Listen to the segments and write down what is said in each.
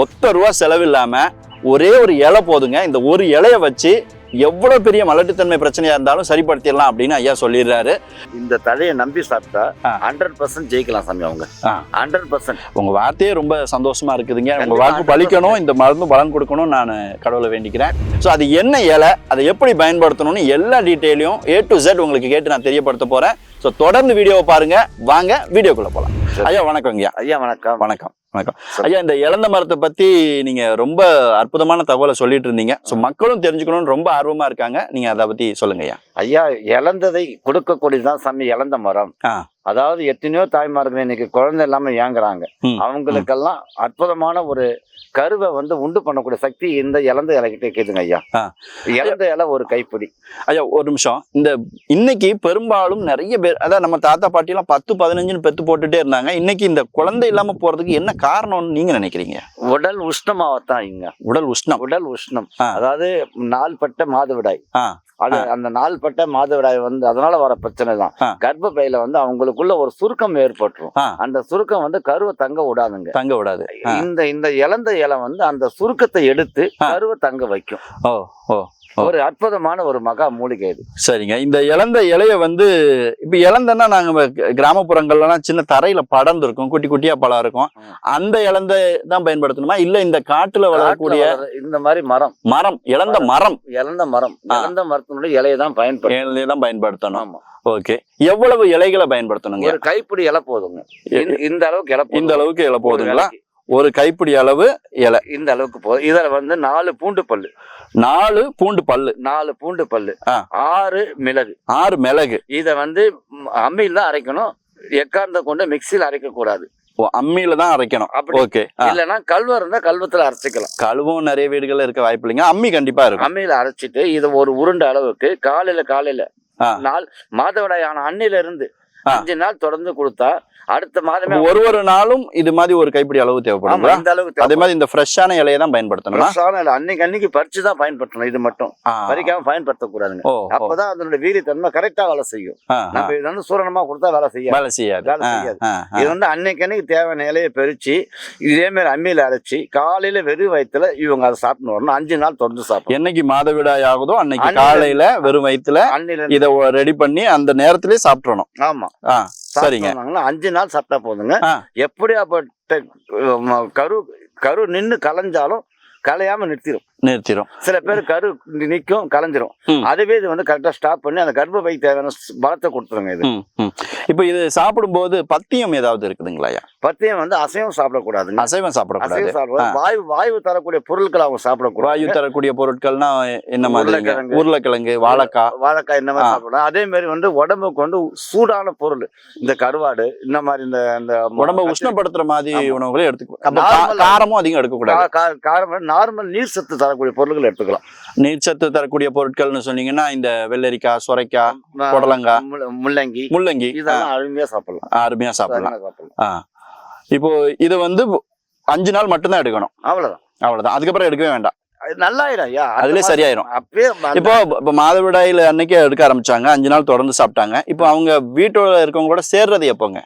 ஒத்த ரூபா செலவில்லாம ஒரே ஒரு இலை போதுங்க. இந்த ஒரு இலைய வச்சு எவ்வளவு பெரிய மலட்டுத்தன்மை பிரச்சனையா இருந்தாலும் சரிப்படுத்திடலாம் அப்படின்னு ஐயா சொல்லிடுறாரு. இந்த தழையை நம்பி சாப்பிட்டா. ஹண்ட்ரட் பர்சன்ட் ஜெயிக்கலாம் சாமி அவங்க. ஹண்ட்ரட் பர்சன்ட் உங்க வார்த்தையே ரொம்ப சந்தோஷமா இருக்குதுங்க. உங்க கண்டிப்பா, வாக்கு பலிக்கணும். இந்த மருந்து பலன் கொடுக்கணும் நான் கடவுளை வேண்டிக்கிறேன். ஸோ அது என்ன இலை அதை எப்படி பயன்படுத்தணும்னு எல்லா டீட்டெயிலையும் ஏ டு Z உங்களுக்கு கேட்டு நான் தெரியப்படுத்த போறேன். ஸோ தொடர்ந்து வீடியோவை பாருங்க. வாங்க வீடியோக்குள்ள சரி. ஐயா வணக்கம் ஐயா. ஐயா வணக்கம். வணக்கம். வணக்கம். ஐயா இந்த இழந்த மரத்தை பத்தி நீங்க ரொம்ப அற்புதமான தகவலை சொல்லிட்டு இருந்தீங்க. ஸோ மக்களும் தெரிஞ்சுக்கணும்னு ரொம்ப ஆர்வமா இருக்காங்க. நீங்க அதை பத்தி சொல்லுங்க ஐயா. ஐயா இழந்ததை கொடுக்கக்கூடியதுதான் சாமி இழந்த மரம். அதாவது எத்தனையோ தாய்மார்கள் இன்னைக்கு குழந்தை இல்லாம ஏங்குறாங்க. அவங்களுக்கெல்லாம் அற்புதமான ஒரு கருவை வந்து உண்டு பண்ணக்கூடிய சக்தி இந்த இழந்த இலைகிட்ட இருக்குதுங்க ஐயா. ஆ. இழந்த இலை ஒரு கைப்பிடி. ஐயா ஒரு நிமிஷம். இந்த இன்னைக்கு பெரும்பாலும் நிறைய பேர் அதான் நம்ம தாத்தா பாட்டி எல்லாம் பத்து பதினஞ்சுன்னு பெத்து போட்டுட்டே இருந்தாங்க. இன்னைக்கு இந்த குழந்தை இல்லாம போறதுக்கு என்ன காரணம்னு நீங்க நினைக்கிறீங்க உடல் உஷ்ணமாவத்தான் இங்க உடல் உஷ்ணம் உடல் உஷ்ணம். அதாவது நாள்பட்ட மாதவிடாய். அது அந்த நாள்பட்ட மாதவிடாய் வந்து அதனால வர பிரச்சனை தான். கர்ப்பப்பையில வந்து அவங்களுக்குள்ள ஒரு சுருக்கம் ஏற்பட்டுரும். அந்த சுருக்கம் வந்து கருவை தங்க விடாதுங்க தங்க விடாது. இந்த இந்த இழந்த இலை வந்து அந்த சுருக்கத்தை எடுத்து. கருவை தங்க வைக்கும் ஓ ஓ. ஒரு அற்புதமான ஒரு மகா மூலிகை இது. சரிங்க. இந்த இழந்த இலைய வந்து இப்ப இழந்தன்னா நாங்க கிராமப்புறங்கள்லாம் சின்ன தரையில படர்ந்து இருக்கும் குட்டி குட்டியா பழம் இருக்கும். அந்த இழந்த தான் பயன்படுத்தணுமா? இல்ல இந்த காட்டுல வளரக்கூடிய இந்த மாதிரி மரம். மரம் இழந்த மரம். இழந்த மரம். இழந்த மரத்தினுடைய இலையை தான் பயன்படுத்தும் இலையை தான் பயன்படுத்தணும். ஆமா. ஓகே. எவ்வளவு இலைகளை பயன்படுத்தணுங்க? ஒரு கைப்பிடி இலை போதுங்க. இந்த- அளவுக்கு இலை. இந்த அளவுக்கு இலை போதுங்களா. ஒரு கைப்பிடி அளவு இலை. இந்த அளவுக்கு போதும் இதுல வந்து நாலு பூண்டு பல்லு. நாலு பூண்டு பல்லு. நாலு பூண்டு பல்லு. ஆறு மிளகு. ஆறு மிளகு. இத வந்து அம்மியில தான் அரைக்கணும். எக்கார்ந்த கொண்டு மிக்சியில் அரைக்க கூடாது ஓ, அம்மியில தான் அரைக்கணும். அப்படி ஓகே. இல்லைன்னா கல்வம் இருந்தா கல்வத்துல அரைச்சிக்கலாம். கழுவும் நிறைய வீடுகள்ல இருக்க வாய்ப்பு இல்லைங்க. அம்மி கண்டிப்பா இருக்கும். அம்மியில அரைச்சிட்டு இதை ஒரு உருண்டை அளவுக்கு காலையில காலையில. நாள் மாதவிடாயான அன்னில இருந்து. அஞ்சு நாள் தொடர்ந்து கொடுத்தா அடுத்த மாதமே ஒரு ஒரு நாளும் இது மாதிரி ஒரு கைப்பிடி அளவு ஆமா தேவைப்படுங்களா இந்த அளவுக்கு அதே மாதிரி இந்த ஃப்ரெஷ்ஷான இலையை தான் பயன்படுத்தணுமா ஃப்ரெஷ்ஷான இல்லை அன்னைக்கு அன்னைக்கு பறிச்சு தான் பயன்படுத்தணும். இது மட்டும். பறிக்காம பயன்படுத்தக்கூடாதுங்க. அப்பதான் அதனுடைய வீரியத்தன்மை கரெக்டா வேலை செய்யும். நம்ம இது வந்து சூரணமா கொடுத்தா வேலை செய்யாது. வேலை செய்யாது. வேலை செய்யாது. இது வந்து அன்னைக்கு அன்னைக்கு தேவையான இலையை பறிச்சு இதே மாதிரி அம்மியில அரைச்சி காலையில வெறும் வயித்துல இவங்க அதை சாப்பிட்டு வரணும். அஞ்சு நாள் தொடர்ந்து சாப்பிடணும். என்னைக்கு மாதவிடாய் ஆகுதோ அன்னைக்கு காலையில வெறும் வயித்துல அன்னில இத ரெடி பண்ணி அந்த நேரத்திலேயே சாப்பிட்றணும் ஆமா. சரிங்க. அஞ்சு நாள் சாப்பிட்டா போதுங்க. எப்படியாப்பட்ட கரு கரு நின்னு கலைஞ்சாலும் கலையாம நிறுத்திடும் நிறுத்திடும் சில பேர் கரு நிக்கும் கலைஞ்சிரும். அதுவே இது வந்து கரெக்டா ஸ்டாப் பண்ணி அந்த கர்ப்பப்பை தேவையான பலத்தை கொடுத்துருங்க இது. இப்போ இது சாப்பிடும்போது பத்தியம் ஏதாவது இருக்குதுங்களா பத்தியம் வந்து அசைவம் சாப்பிடக்கூடாது. அசைவம் சாப்பிட வாயு வாயு தரக்கூடிய பொருட்களை அவங்க வாயு சாப்பிடக்கூடாது தரக்கூடிய பொருட்கள்னா என்ன மாதிரிங்க உருளைக்கிழங்கு. வாழைக்காய் வாழைக்காய் இந்த மாதிரி. சாப்பிடலாம் அதே மாதிரி வந்து உடம்புக்கு வந்து சூடான பொருள். இந்த கருவாடு இந்த மாதிரி இந்த இந்த உடம்ப உஷ்ணப்படுத்துற மாதிரி. உணவுகளை எடுத்துக்கணும் காரமும் அதிகம் எடுக்கக்கூடாது. காரம் நார்மல் நீர் சத்து தரக்கூடிய பொருட்கள் எடுத்துக்கலாம். நீர்ச்சத்து தரக்கூடிய பொருட்கள்னு சொன்னீங்கன்னா இந்த வெள்ளரிக்காய் சுரைக்காய் புடலங்காய். முள்ள- முள்ளங்கி முள்ளங்கி இதெல்லாம் அருமையா சாப்பிடலாம். அருமையா சாப்பிடலாம். இப்போ இது வந்து அஞ்சு நாள் மட்டும்தான் எடுக்கணும். அவ்வளவுதான். அவ்வளவுதான். அதுக்கப்புறம் எடுக்கவே வேண்டாம். அது நல்லாயிடும் ஐயா. அதுலயே சரியாயிரும். அப்பயே இப்போ இப்போ மாதவிடாயில அன்னைக்கே எடுக்க ஆரம்பிச்சாங்க. அஞ்சு நாள் தொடர்ந்து சாப்பிட்டாங்க. இப்போ அவங்க வீட்டோட இருக்கவங்க கூட சேர்றது எப்போங்க?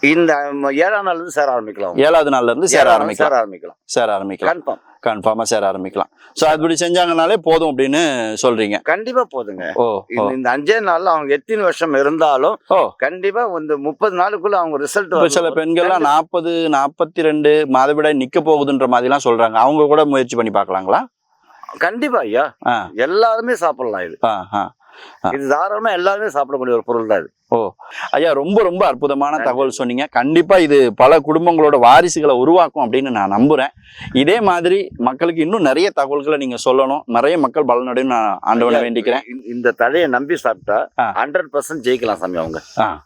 இந்த ஏழாம் நாள்ல இருந்து சேர ஆரம்பிக்கலாம். ஏழாவது நாள்ல இருந்து சேர ஆரம்பிக்கலாம். சேர ஆரம்பிக்கலாம். சேர ஆரம்பிக்கலாம். கன்ஃபார்ம். கன்ஃபார்மா சேர ஆரம்பிக்கலாம். ஸோ அப்படி செஞ்சாங்கனாலே போதும் அப்படின்னு சொல்றீங்க. கண்டிப்பா போதுங்க. ஓ இந்த அஞ்சே நாள்ல அவங்க எத்தனை வருஷம் இருந்தாலும் ஓ. கண்டிப்பா இந்த முப்பது நாளுக்குள்ள அவங்க ரிசல்ட் சில பெண்கள்லாம் நாற்பது நாற்பத்தி ரெண்டு மாதவிடாய் நிக்க போகுதுன்ற மாதிரிலாம் சொல்றாங்க. அவங்க கூட முயற்சி பண்ணி பார்க்கலாங்களா? கண்டிப்பா ஐயா. எல்லாருமே சாப்பிடலாம் இது. இது தாராளமா எல்லாருமே சாப்பிடக்கூடிய ஒரு பொருள் தான் இது. ஐயா ரொம்ப ரொம்ப அற்புதமான தகவல் சொன்னீங்க. கண்டிப்பா இது பல குடும்பங்களோட வாரிசுகளை உருவாக்கும் அப்படின்னு நான் நம்புறேன். இதே மாதிரி மக்களுக்கு இன்னும் நிறைய தகவல்களை நீங்க சொல்லணும். நிறைய மக்கள் பலனடையும் நான் ஆண்டவனை வேண்டிக்கிறேன். இந்த- தழையை நம்பி சாப்பிட்டா. ஹண்ட்ரட் பர்சன்ட் ஜெயிக்கலாம் சாமி அவங்க.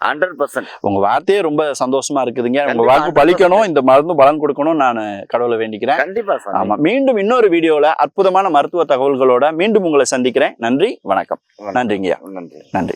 ஹண்ட்ரட் பர்சன்ட் உங்க வார்த்தையே ரொம்ப சந்தோஷமா இருக்குதுங்க. உங்க வாக்கு பலிக்கணும். இந்த மருந்து பலன் கொடுக்கணும் நான் கடவுளை வேண்டிக்கிறேன். கண்டிப்பா ஆமா மீண்டும் இன்னொரு வீடியோல அற்புதமான மருத்துவ தகவல்களோட மீண்டும் உங்களை சந்திக்கிறேன். நன்றி வணக்கம். வணக்கம். நன்றிங்கய்யா. நன்றி. நன்றி.